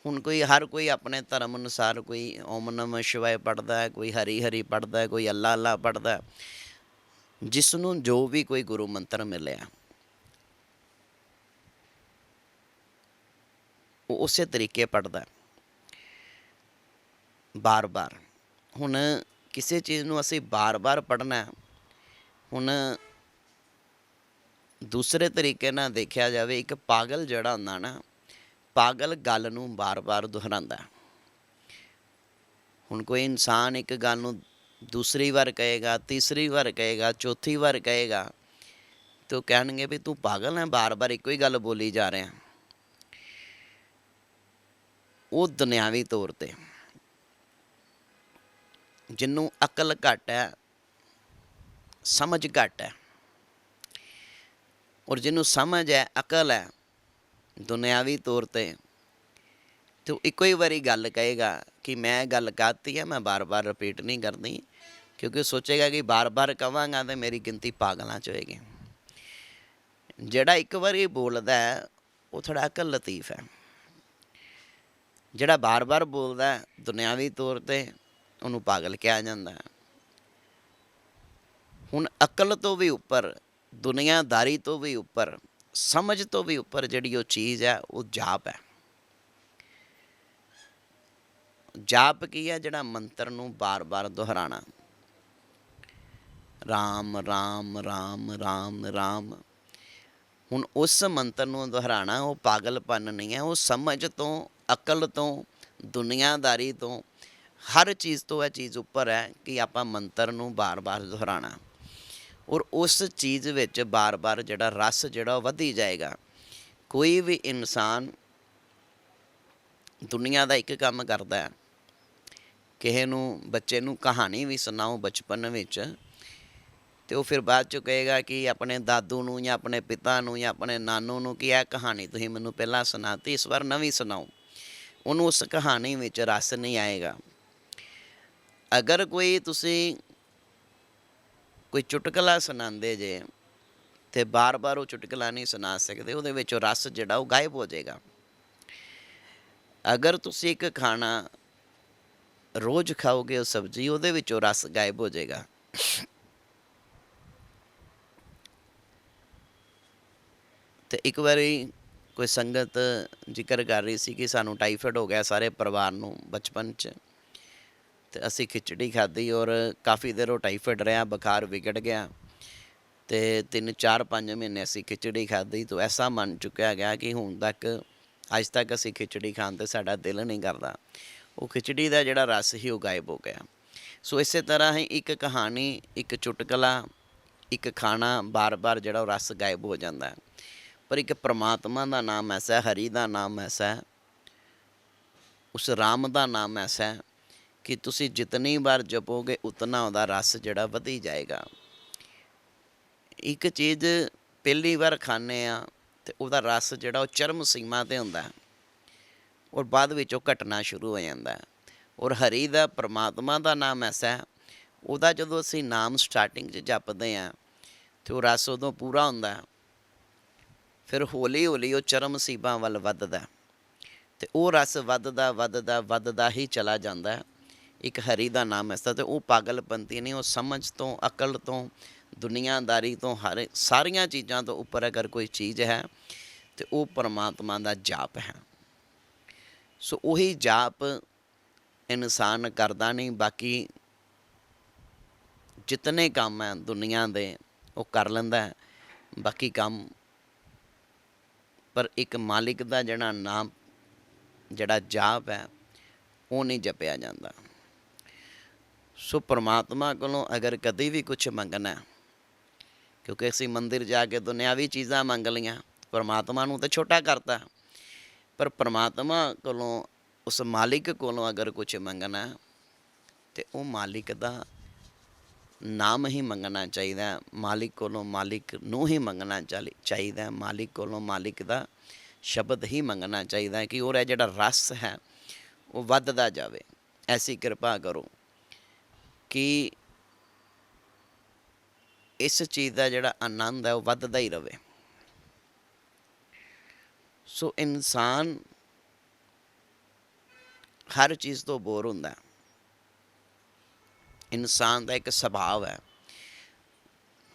ਹੁਣ ਕੋਈ, ਹਰ ਕੋਈ ਆਪਣੇ ਧਰਮ ਅਨੁਸਾਰ ਕੋਈ ਓਮ ਨਮঃ ਸ਼ਿਵਾਏ ਪੜਦਾ ਹੈ, ਕੋਈ ਹਰੀ ਹਰੀ ਪੜਦਾ ਹੈ, ਕੋਈ ਅੱਲਾ ਅੱਲਾ ਪੜਦਾ ਹੈ। ਜਿਸ ਨੂੰ ਜੋ ਵੀ ਕੋਈ ਗੁਰੂ ਮੰਤਰ ਮਿਲਿਆ। ਉਹ ਉਸੇ ਤਰੀਕੇ ਪੜਦਾ ਬਾਰ-ਬਾਰ। ਹੁਣ ਕਿਸੇ ਚੀਜ਼ ਨੂੰ ਅਸੀਂ ਬਾਰ-ਬਾਰ ਪੜਨਾ ਹੁਣ ਦੂਸਰੇ ਤਰੀਕੇ ਨਾਲ ਦੇਖਿਆ ਜਾਵੇ, ਇੱਕ ਪਾਗਲ ਜਿਹੜਾ ਹੁੰਦਾ ਨਾ, ਪਾਗਲ ਗੱਲ ਨੂੰ ਬਾਰ-ਬਾਰ ਦੁਹਰਾਉਂਦਾ ਹੁਣ ਕੋਈ ਇਨਸਾਨ ਇੱਕ ਗੱਲ ਨੂੰ ਦੂਸਰੀ ਵਾਰ ਕਹੇਗਾ, ਤੀਸਰੀ ਵਾਰ ਕਹੇਗਾ, ਚੌਥੀ ਵਾਰ ਕਹੇਗਾ, ਤੇ ਉਹ ਕਹਿਣਗੇ ਵੀ ਤੂੰ ਪਾਗਲ ਹੈ, ਬਾਰ-ਬਾਰ ਇੱਕੋ ਹੀ ਗੱਲ ਬੋਲੀ ਜਾ ਰਿਹਾ। ਉਹ ਦੁਨਿਆਵੀ ਤੌਰ ਤੇ ਜਿਹਨੂੰ ਅਕਲ ਘੱਟ ਹੈ, ਸਮਝ ਘੱਟ ਹੈ ਔਰ ਜਿਹਨੂੰ ਸਮਝ ਹੈ, ਅਕਲ ਹੈ ਦੁਨਿਆਵੀ ਤੌਰ ਤੇ ਤੇ ਉਹ ਇੱਕੋ ਹੀ ਵਾਰੀ ਗੱਲ ਕਹੇਗਾ ਕਿ ਮੈਂ ਇਹ ਗੱਲ ਕਹਤੀ ਹੈ, ਮੈਂ ਬਾਰ-ਬਾਰ ਰਿਪੀਟ ਨਹੀਂ ਕਰਦੀ ਕਿਉਂਕਿ ਉਹ ਸੋਚੇਗਾ ਕਿ ਬਾਰ-ਬਾਰ ਕਵਾਂਗਾ ਤੇ ਮੇਰੀ ਗਿਣਤੀ ਪਾਗਲਾਂ ਚ ਹੋਏਗੀ। ਜਿਹੜਾ ਇੱਕ ਵਾਰੀ ਬੋਲਦਾ ਹੈ, ਉਹ ਥੋੜਾ ਅਕਲ ਲਤੀਫ ਹੈ। ਜਿਹੜਾ ਬਾਰ-ਬਾਰ ਬੋਲਦਾ ਦੁਨਿਆਵੀ ਤੌਰ ਤੇ ਉਹਨੂੰ ਪਾਗਲ ਕਿਹਾ ਜਾਂਦਾ ਹੈ। ਹੁਣ ਅਕਲ ਤੋਂ ਵੀ ਉੱਪਰ, ਦੁਨੀਆਦਾਰੀ ਤੋਂ ਵੀ ਉੱਪਰ, ਸਮਝ ਤੋਂ ਵੀ ਉੱਪਰ ਜਿਹੜੀ ਉਹ ਚੀਜ਼ ਹੈ, ਉਹ ਜਾਪ ਹੈ। ਜਾਪ ਕੀ ਹੈ? ਜਿਹੜਾ ਮੰਤਰ ਨੂੰ ਬਾਰ-ਬਾਰ ਦੁਹਰਾਣਾ। ਰਾਮ ਰਾਮ ਰਾਮ ਰਾਮ ਰਾਮ। ਹੁਣ ਉਸ ਮੰਤਰ ਨੂੰ ਦੁਹਰਾਣਾ, ਉਹ ਪਾਗਲਪਨ ਨਹੀਂ ਹੈ, ਉਹ ਸਮਝ ਤੋਂ ਅਕਲ ਤੋਂ, ਦੁਨੀਆਦਾਰੀ ਤੋਂ, ਹਰ ਚੀਜ਼ ਤੋਂ ਇਹ ਚੀਜ਼ ਉੱਪਰ ਹੈ ਕਿ ਆਪਾਂ ਮੰਤਰ ਨੂੰ ਬਾਰ-ਬਾਰ ਦੁਹਰਾਣਾ ਔਰ ਉਸ ਚੀਜ਼ ਵਿੱਚ ਬਾਰ-ਬਾਰ ਜਿਹੜਾ ਰਸ ਜਿਹੜਾ ਉਹ ਵਧੀ ਜਾਏਗਾ। ਕੋਈ ਵੀ ਇਨਸਾਨ ਦੁਨੀਆ ਦਾ ਇੱਕ ਕੰਮ ਕਰਦਾ ਹੈ। ਕਿਸੇ ਨੂੰ, ਬੱਚੇ ਨੂੰ ਕਹਾਣੀ ਵੀ ਸੁਣਾਓ ਬਚਪਨ ਵਿੱਚ, ਤੇ ਉਹ ਫਿਰ ਬਾਅਦ ਚ ਕਹੇਗਾ ਕਿ ਆਪਣੇ ਦਾਦੂ ਨੂੰ ਜਾਂ ਆਪਣੇ ਪਿਤਾ ਨੂੰ ਜਾਂ ਆਪਣੇ ਨਾਨੂ ਨੂੰ ਕਿ ਇਹ ਕਹਾਣੀ ਤੁਸੀਂ ਮੈਨੂੰ ਪਹਿਲਾਂ ਸੁਣਾਤੀ, ਇਸ ਵਾਰ ਨਵੀਂ ਸੁਣਾਓ। ਉਹਨੂੰ ਉਸ ਕਹਾਣੀ ਵਿੱਚ ਰਸ ਨਹੀਂ ਆਏਗਾ। ਅਗਰ ਕੋਈ ਤੁਸੀਂ ਕੋਈ ਚੁਟਕਲਾ ਸੁਣਾਉਂਦੇ ਜੇ ਤੇ ਬਾਰ-ਬਾਰ ਉਹ ਚੁਟਕਲਾ ਨਹੀਂ ਸੁਣਾ ਸਕਦੇ, ਉਹਦੇ ਵਿੱਚੋਂ ਰਸ ਜਿਹੜਾ ਉਹ ਗਾਇਬ ਹੋ ਜਾਏਗਾ। ਅਗਰ ਤੁਸੀਂ ਇੱਕ ਖਾਣਾ ਰੋਜ਼ ਖਾਓਗੇ, ਉਹ ਸਬਜ਼ੀ, ਉਹਦੇ ਵਿੱਚੋਂ ਰਸ ਗਾਇਬ ਹੋ ਜਾਏਗਾ। ਤੇ ਇੱਕ ਵਾਰੀ ਕੋਈ ਸੰਗਤ ਜ਼ਿਕਰ ਕਰ ਰਹੀ ਸੀ ਕਿ ਸਾਨੂੰ ਟਾਈਫਾਇਡ ਹੋ ਗਿਆ ਸਾਰੇ ਪਰਿਵਾਰ ਨੂੰ ਬਚਪਨ 'ਚ। ਤੇ ਅਸੀਂ ਖਿਚੜੀ ਖਾਧੀ ਔਰ ਕਾਫੀ ਦੇਰ ਉਹ ਟਾਈਫਾਇਡ ਰਿਹਾ, ਬੁਖਾਰ ਵਿਗੜ ਗਿਆ। ਤੇ 3 4 5 ਮਹੀਨੇ ਅਸੀਂ ਖਿਚੜੀ ਖਾਧੀ ਤੋਂ ਐਸਾ ਮੰਨ ਚੁੱਕਿਆ ਗਿਆ ਕਿ ਹੁਣ ਤੱਕ, ਅੱਜ ਤੱਕ ਅਸੀਂ ਖਿਚੜੀ ਖਾਣ ਤੇ ਸਾਡਾ ਦਿਲ ਨਹੀਂ ਕਰਦਾ। ਉਹ ਖਿਚੜੀ ਦਾ ਜਿਹੜਾ ਰਸ ਹੀ ਉਹ ਗਾਇਬ ਹੋ ਗਿਆ। ਸੋ ਇਸੇ ਤਰ੍ਹਾਂ ਹੀ ਇੱਕ ਕਹਾਣੀ, ਇੱਕ ਚੁਟਕਲਾ, ਇੱਕ ਖਾਣਾ ਬਾਰ-ਬਾਰ ਜਿਹੜਾ ਉਹ ਰਸ ਗਾਇਬ ਹੋ ਜਾਂਦਾ। ਹੈ ਪਰ ਇੱਕ ਪ੍ਰਮਾਤਮਾ ਦਾ ਨਾਮ ਐਸਾ ਹਰੀ ਦਾ ਨਾਮ ਐਸਾ ਉਸ ਰਾਮ ਦਾ ਨਾਮ ਐਸਾ ਕਿ ਤੁਸੀਂ ਜਿਤਨੀ ਵਾਰ ਜਪੋਗੇ, ਉਤਨਾ ਉਹਦਾ ਰਸ ਜਿਹੜਾ ਵਧੀ ਜਾਏਗਾ। ਇੱਕ ਚੀਜ਼ ਪਹਿਲੀ ਵਾਰ ਖਾਣੇ ਆ ਤੇ ਉਹਦਾ ਰਸ ਜਿਹੜਾ ਉਹ ਚਰਮ ਸੀਮਾ ਤੇ ਹੁੰਦਾ ਔਰ ਬਾਅਦ ਵਿੱਚ ਉਹ ਘਟਣਾ ਸ਼ੁਰੂ ਹੋ ਜਾਂਦਾ ਔਰ ਹਰੀ ਦਾ, ਪ੍ਰਮਾਤਮਾ ਦਾ ਨਾਮ ਐਸਾ ਉਹਦਾ ਜਦੋਂ ਅਸੀਂ ਨਾਮ ਸਟਾਰਟਿੰਗ 'ਚ ਜਪਦੇ ਆ ਤੇ ਉਹ ਰਸ ਉਦੋਂ ਪੂਰਾ ਹੁੰਦਾ ਫਿਰ ਹੌਲੀ ਹੌਲੀ ਉਹ ਚਰਮ ਸੀਮਾ ਵੱਲ ਵੱਧਦਾ ਹੈ ਤੇ ਉਹ ਰਸ ਵੱਧਦਾ ਵੱਧਦਾ ਵੱਧਦਾ ਹੀ ਚਲਾ ਜਾਂਦਾ ਇੱਕ ਹਰੀ ਦਾ ਨਾਮ ਐਸਾ ਤੇ ਉਹ ਪਾਗਲਪੰਤੀ ਨਹੀਂ, ਉਹ ਸਮਝ ਤੋਂ, ਅਕਲ ਤੋਂ, ਦੁਨੀਆਦਾਰੀ ਤੋਂ, ਹਰ ਸਾਰੀਆਂ ਚੀਜ਼ਾਂ ਤੋਂ ਉੱਪਰ ਅਗਰ ਕੋਈ ਚੀਜ਼ ਹੈ ਤੇ ਉਹ ਪਰਮਾਤਮਾ ਦਾ ਜਾਪ ਹੈ। ਸੋ ਉਹੀ ਜਾਪ ਇਨਸਾਨ ਕਰਦਾ ਨਹੀਂ, ਬਾਕੀ ਜਿਤਨੇ ਕੰਮ ਹੈ ਦੁਨੀਆ ਦੇ ਉਹ ਕਰ ਲੈਂਦਾ ਹੈ। ਬਾਕੀ ਕੰਮ ਪਰ ਇੱਕ ਮਾਲਿਕ ਦਾ ਜਿਹੜਾ ਨਾਮ ਜਿਹੜਾ ਜਾਪ ਹੈ ਉਹ ਨਹੀਂ ਜਪਿਆ ਜਾਂਦਾ। ਸੋ ਪ੍ਰਮਾਤਮਾ ਕੋਲੋਂ ਅਗਰ ਕਦੇ ਵੀ ਕੁਝ ਮੰਗਣਾ ਹੈ, ਕਿਉਂਕਿ ਅਸੀਂ ਮੰਦਿਰ ਜਾ ਕੇ ਦੁਨਿਆਵੀ ਚੀਜ਼ਾਂ ਮੰਗ ਲਈਆਂ ਪਰਮਾਤਮਾ ਨੂੰ ਤਾਂ ਛੋਟਾ ਕਰਤਾ। ਪਰ ਪ੍ਰਮਾਤਮਾ ਕੋਲੋਂ ਉਸ ਮਾਲਿਕ ਕੋਲੋਂ ਅਗਰ ਕੁਝ ਮੰਗਣਾ ਹੈ, ਤੇ ਉਹ ਮਾਲਿਕ ਦਾ ਨਾਮ ਹੀ ਮੰਗਣਾ ਚਾਹੀਦਾ ਮਾਲਿਕ ਕੋਲੋਂ ਮਾਲਿਕ ਨੂੰ ਹੀ ਮੰਗਣਾ ਚਾਲੀ- ਚਾਹੀਦਾ ਮਾਲਿਕ ਕੋਲੋਂ ਮਾਲਿਕ ਦਾ ਸ਼ਬਦ ਹੀ ਮੰਗਣਾ ਚਾਹੀਦਾ ਕਿ ਉਹ ਜਿਹੜਾ ਰਸ ਹੈ, ਉਹ ਵੱਧਦਾ ਜਾਵੇ। ਐਸੀ ਕਿਰਪਾ ਕਰੋ ਕਿ ਇਸ ਚੀਜ਼ ਦਾ ਜਿਹੜਾ ਆਨੰਦ ਹੈ, ਉਹ ਵੱਧਦਾ ਹੀ ਰਹੇ ਸੋ ਇਨਸਾਨ ਹਰ ਚੀਜ਼ ਤੋਂ ਬੋਰ ਹੁੰਦਾ ਹੈ। ਇਨਸਾਨ ਦਾ ਇੱਕ ਸੁਭਾਅ ਹੈ।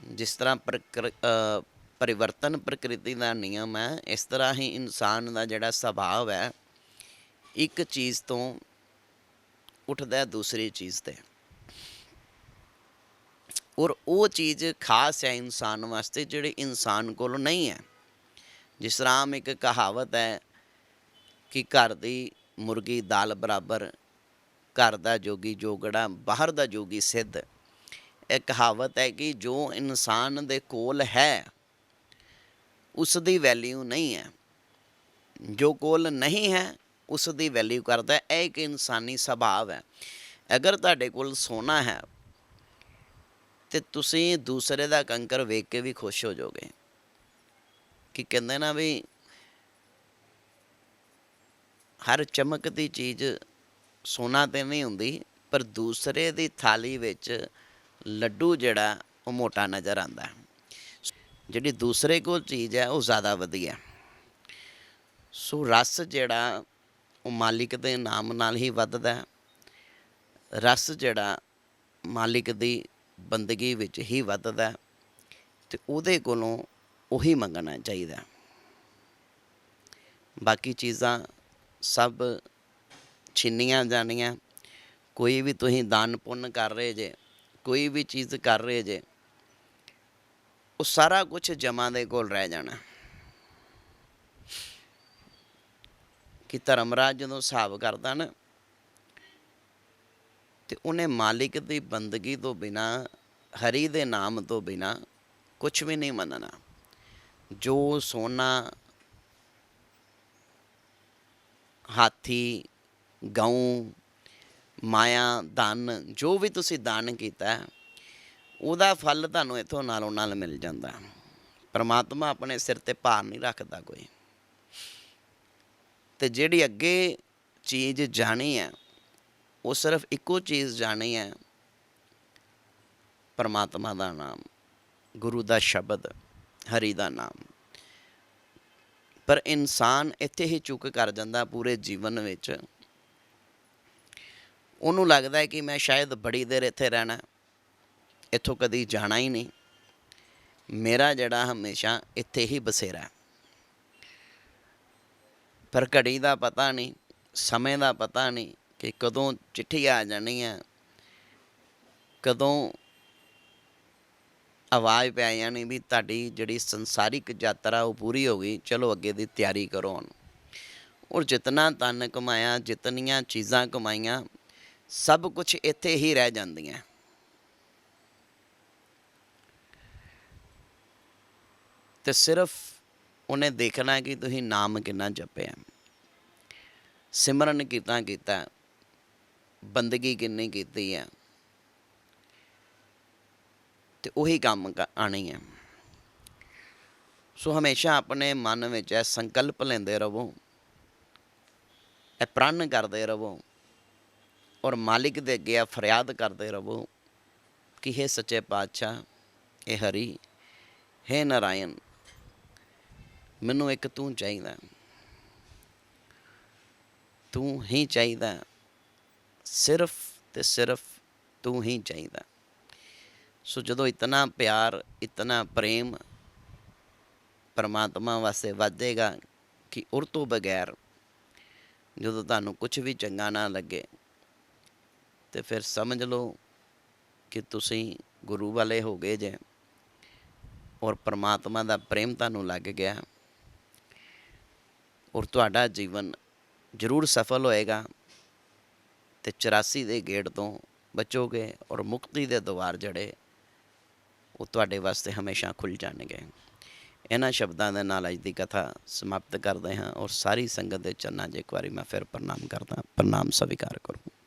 ਜਿਸ ਤਰ੍ਹਾਂ ਪ੍ਰਕਿਰ- ਪਰਿਵਰਤਨ ਪ੍ਰਕਿਰਤੀ ਦਾ ਨਿਯਮ ਹੈ, ਇਸ ਤਰ੍ਹਾਂ ਹੀ ਇਨਸਾਨ ਦਾ ਜਿਹੜਾ ਸੁਭਾਅ ਹੈ, ਇੱਕ ਚੀਜ਼ ਤੋਂ ਉੱਠਦਾ ਦੂਸਰੀ ਚੀਜ਼ ਤੇ। ਔਰ ਉਹ ਚੀਜ਼ ਖਾਸ ਹੈ ਇਨਸਾਨ ਵਾਸਤੇ ਜਿਹੜੀ ਇਨਸਾਨ ਕੋਲ ਨਹੀਂ ਹੈ। ਜਿਸ ਤਰ੍ਹਾਂ ਆਮ ਇੱਕ ਕਹਾਵਤ ਹੈ ਕਿ ਘਰ ਦੀ ਮੁਰਗੀ ਦਾਲ ਬਰਾਬਰ ਘਰ ਦਾ ਜੋਗੀ ਜੋਗੜਾ, ਬਾਹਰ ਦਾ ਜੋਗੀ ਸਿੱਧ। ਇਹ ਕਹਾਵਤ ਹੈ ਕਿ ਜੋ ਇਨਸਾਨ ਦੇ ਕੋਲ ਹੈ ਉਸ ਦੀ ਵੈਲਿਊ ਨਹੀਂ ਹੈ। ਜੋ ਕੋਲ ਨਹੀਂ ਹੈ ਉਸ ਦੀ ਵੈਲਿਊ ਕਰਦਾ ਇਹ ਇੱਕ ਇਨਸਾਨੀ ਸੁਭਾਅ ਹੈ। ਅਗਰ ਤੁਹਾਡੇ ਕੋਲ ਸੋਨਾ ਹੈ, ਤੇ ਤੁਸੀਂ ਦੂਸਰੇ ਦਾ ਕੰਕਰ ਵੇਖ ਕੇ ਵੀ ਖੁਸ਼ ਹੋ ਜਾਓਗੇ। ਕਿ ਕਹਿੰਦੇ ਨਾ ਵੀ, ਹਰ ਚਮਕਦੀ ਚੀਜ਼ ਸੋਨਾ ਤੇ ਨਹੀਂ ਹੁੰਦੀ, ਪਰ ਦੂਸਰੇ ਦੀ ਥਾਲੀ ਵਿੱਚ ਲੱਡੂ ਜਿਹੜਾ, ਉਹ ਮੋਟਾ ਨਜ਼ਰ ਆਉਂਦਾ ਜਿਹੜੀ ਦੂਸਰੇ ਕੋਲ ਚੀਜ਼ ਹੈ, ਉਹ ਜ਼ਿਆਦਾ ਵਧੀਆ। ਸੋ ਰਸ ਜਿਹੜਾ, ਉਹ ਮਾਲਿਕ ਦੇ ਨਾਮ ਨਾਲ ਹੀ ਵੱਧਦਾ ਰਸ ਜਿਹੜਾ, ਮਾਲਿਕ ਦੀ ਬੰਦਗੀ ਵਿੱਚ ਹੀ ਵੱਧਦਾ ਹੈ ਤੇ ਉਹਦੇ ਕੋਲੋਂ ਉਹੀ ਮੰਗਣਾ ਚਾਹੀਦਾ ਬਾਕੀ ਚੀਜ਼ਾਂ ਸਭ ਛਿੰਨੀਆਂ ਜਾਣੀਆਂ। ਕੋਈ ਵੀ ਤੁਸੀਂ ਦਾਨ ਪੁੰਨ ਕਰ ਰਹੇ ਜੇ, ਕੋਈ ਵੀ ਚੀਜ਼ ਕਰ ਰਹੇ ਜੇ, ਉਹ ਸਾਰਾ ਕੁਝ ਜਮਾ ਦੇ ਕੋਲ ਰਹਿ ਜਾਣਾ। ਕਿ ਧਰਮਰਾਜ ਜਦੋਂ ਹਿਸਾਬ ਕਰਦਾ ਨਾ, ਤੇ ਉਹਨੇ ਮਾਲਿਕ ਦੀ ਬੰਦਗੀ ਤੋਂ ਬਿਨਾ, ਹਰੀ ਦੇ ਨਾਮ ਤੋਂ ਬਿਨਾ ਕੁਝ ਵੀ ਨਹੀਂ ਮੰਨਣਾ। ਜੋ ਸੋਨਾ, ਹਾਥੀ ਗਊ, ਮਾਇਆ ਦਾਨ ਜੋ ਵੀ ਤੁਸੀਂ ਦਾਨ ਕੀਤਾ, ਉਹਦਾ ਫਲ ਤੁਹਾਨੂੰ ਇਥੋਂ ਨਾਲੋਂ ਨਾਲ ਮਿਲ ਜਾਂਦਾ। ਪਰਮਾਤਮਾ ਆਪਣੇ ਸਿਰ ਤੇ ਭਾਰ ਨਹੀਂ ਰੱਖਦਾ ਕੋਈ। ਤੇ ਜਿਹੜੀ ਅੱਗੇ ਚੀਜ਼ ਜਾਣੀ ਹੈ, ਉਹ ਸਿਰਫ ਇੱਕੋ ਚੀਜ਼ ਜਾਣੀ ਹੈ, ਪਰਮਾਤਮਾ ਦਾ ਨਾਮ, ਗੁਰੂ ਦਾ ਸ਼ਬਦ, ਹਰੀ ਦਾ ਨਾਮ। ਪਰ ਇਨਸਾਨ ਇੱਥੇ ਹੀ ਚੁੱਕ ਕਰ ਜਾਂਦਾ ਪੂਰੇ ਜੀਵਨ ਵਿੱਚ। ਉਹਨੂੰ ਲੱਗਦਾ ਹੈ ਕਿ ਮੈਂ ਸ਼ਾਇਦ ਬੜੀ ਦੇਰ ਇੱਥੇ ਰਹਿਣਾ ਇੱਥੋਂ ਕਦੀ ਜਾਣਾ ਹੀ ਨਹੀਂ। ਮੇਰਾ ਜਿਹੜਾ ਹਮੇਸ਼ਾ ਇੱਥੇ ਹੀ ਬਸੇਰਾ ਪਰ ਘੜੀ ਦਾ ਪਤਾ ਨਹੀਂ, ਸਮੇਂ ਦਾ ਪਤਾ ਨਹੀਂ ਕਿ ਕਦੋਂ ਚਿੱਠੀ ਆ ਜਾਣੀ ਹੈ। ਕਦੋਂ ਆਵਾਜ਼ ਪੈ ਜਾਣੀ ਵੀ ਤੁਹਾਡੀ ਜਿਹੜੀ ਸੰਸਾਰਿਕ ਯਾਤਰਾ ਉਹ ਪੂਰੀ ਹੋ ਗਈ, ਚਲੋ ਅੱਗੇ ਦੀ ਤਿਆਰੀ ਕਰੋ ਹੁਣ ਔਰ ਜਿਤਨਾ ਤਨ ਕਮਾਇਆ, ਜਿਤਨੀਆਂ ਚੀਜ਼ਾਂ ਕਮਾਈਆਂ ਸਭ ਕੁਝ ਇੱਥੇ ਹੀ ਰਹਿ ਜਾਂਦੀਆਂ। ਤੇ ਸਿਰਫ ਉਹਨੇ ਦੇਖਣਾ ਕਿ ਤੁਸੀਂ ਨਾਮ ਕਿੰਨਾ ਜਪਿਆ। ਸਿਮਰਨ ਕੀਤਾ ਕੀਤਾ, ਬੰਦਗੀ ਕਿੰਨੀ ਕੀਤੀ ਹੈ ਤੇ ਉਹੀ ਕੰਮ ਕ- ਆਉਣੀ ਹੈ ਸੋ ਹਮੇਸ਼ਾ ਆਪਣੇ ਮਨ ਵਿੱਚ ਇਹ ਸੰਕਲਪ ਲੈਂਦੇ ਰਹੋ। ਇਹ ਪ੍ਰਣ ਕਰਦੇ ਰਹੋ। ਔਰ ਮਾਲਿਕ ਦੇ ਅੱਗੇ ਆ ਫਰਿਆਦ ਕਰਦੇ ਰਹੋ ਕਿ हे ਸੱਚੇ ਪਾਤਸ਼ਾਹ ਇਹ ਹਰੀ, ਹੈ ਨਾਰਾਇਣ, ਮੈਨੂੰ ਇੱਕ ਤੂੰ ਚਾਹੀਦਾ। ਤੂੰ ਹੀ ਚਾਹੀਦਾ, ਸਿਰਫ ਤੇ ਸਿਰਫ ਤੂੰ ਹੀ ਚਾਹੀਦਾ। ਸੋ ਜਦੋਂ ਇਤਨਾ ਪਿਆਰ, ਇਤਨਾ ਪ੍ਰੇਮ ਪਰਮਾਤਮਾ ਵਾਸਤੇ ਵਧੇਗਾ ਕਿ ਉਰ ਤੋਂ ਬਗੈਰ ਜਦੋਂ ਤੁਹਾਨੂੰ ਕੁਝ ਵੀ ਚੰਗਾ ਨਾ ਲੱਗੇ ਤੇ ਫਿਰ ਸਮਝ ਲਓ ਕਿ ਤੁਸੀਂ ਗੁਰੂ ਵਾਲੇ ਹੋ ਗਏ ਜੇ ਔਰ ਪਰਮਾਤਮਾ ਦਾ ਪ੍ਰੇਮ ਤੁਹਾਨੂੰ ਲੱਗ ਗਿਆ ਔਰ ਤੁਹਾਡਾ ਜੀਵਨ ਜ਼ਰੂਰ ਸਫਲ ਹੋਏਗਾ ਤੇ 84 ਦੇ ਗੇੜ ਤੋਂ ਬਚੋਗੇ ਔਰ ਮੁਕਤੀ ਦੇ ਦਵਾਰ ਜਿਹੜੇ ਉਹ ਤੁਹਾਡੇ ਵਾਸਤੇ ਹਮੇਸ਼ਾ ਖੁੱਲ ਜਾਣਗੇ। ਇਹਨਾਂ ਸ਼ਬਦਾਂ ਦੇ ਨਾਲ ਅੱਜ ਦੀ ਕਥਾ ਸਮਾਪਤ ਕਰਦੇ ਹਾਂ ਔਰ ਸਾਰੀ ਸੰਗਤ ਦੇ ਚਰਨਾਂ 'ਚ ਇੱਕ ਵਾਰੀ ਮੈਂ ਫਿਰ ਪ੍ਰਣਾਮ ਕਰਦਾ, ਪ੍ਰਣਾਮ ਸਵੀਕਾਰ ਕਰੂੰ।